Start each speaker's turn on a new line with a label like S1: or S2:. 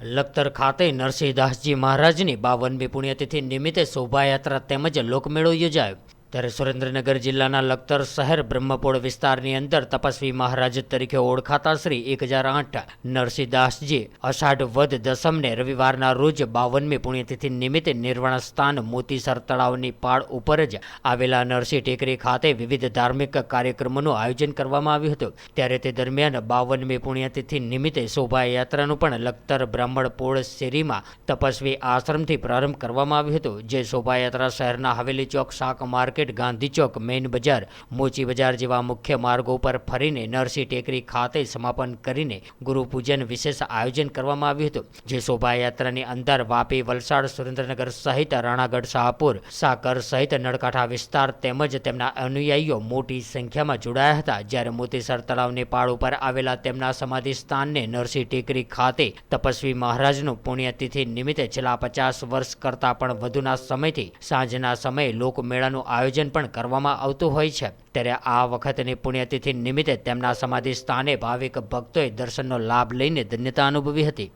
S1: લખતર ખાતે નરસિંહદાસજી મહારાજની બાવનમી પુણ્યતિથિ નિમિત્તે શોભાયાત્રા તેમજ લોકમેળો યોજાયો. ત્યારે સુરેન્દ્રનગર જિલ્લાના લખતર શહેર બ્રહ્મપોળ વિસ્તારની અંદર તપસ્વી મહારાજ તરીકે ઓળખાતા શ્રી એક હજાર આઠ નરસિંહદાસજી અષાઢ વદ દસમને રવિવારના રોજ બાવનમી પુણ્યતિથિ નિમિત્તે નિર્વાણ સ્થાન મોતીસર તળાવની પાળ ઉપર જ આવેલા નરસિંહ ટેકરી ખાતે વિવિધ ધાર્મિક કાર્યક્રમોનું આયોજન કરવામાં આવ્યું હતું. ત્યારે તે દરમિયાન બાવનમી પુણ્યતિથિ નિમિત્તે શોભાયાત્રાનું પણ લખતર બ્રાહ્મણપોળ શેરીમાં તપસ્વી આશ્રમથી પ્રારંભ કરવામાં આવ્યું હતું. જે શોભાયાત્રા શહેરના હવેલી ચોક શાક માર્કેટ ગાંધી ચોક, મેઇન બજાર, મોચી બજાર જેવા મુખ્ય માર્ગો પર ફરીને નરસિંહ ટેકરી ખાતે સમાપન કરીને ગુરુપૂજન વિશેષ આયોજન કરવામાં આવ્યું હતું, જે શોભાયાત્રાની અંદર વાપી, વલસાડ, સુરેન્દ્રનગર સહિત રાણાગઢ, શાહપુર, સાકર સહિત નળકાંઠા વિસ્તાર તેમજ તેમના અનુયાયીઓ મોટી સંખ્યામાં જોડાયા હતા. જ્યારે મોતીસર તળાવની પાળ ઉપર આવેલા તેમના સમાધિ સ્થાનને નરસિંહ ટેકરી ખાતે તપસ્વી મહારાજનું પુણ્યતિથિ નિમિત્તે છેલ્લા પચાસ વર્ષ કરતાં પણ વધુના સમયથી સાંજના સમયે લોકમેળાનું આયોજન પણ કરવામાં આવતું હોય છે. ત્યારે આ વખતની પુણ્યતિથિ નિમિત્તે તેમના સમાધિ સ્થાને ભાવિક ભક્તોએ દર્શનનો લાભ લઈને ધન્યતા અનુભવી હતી.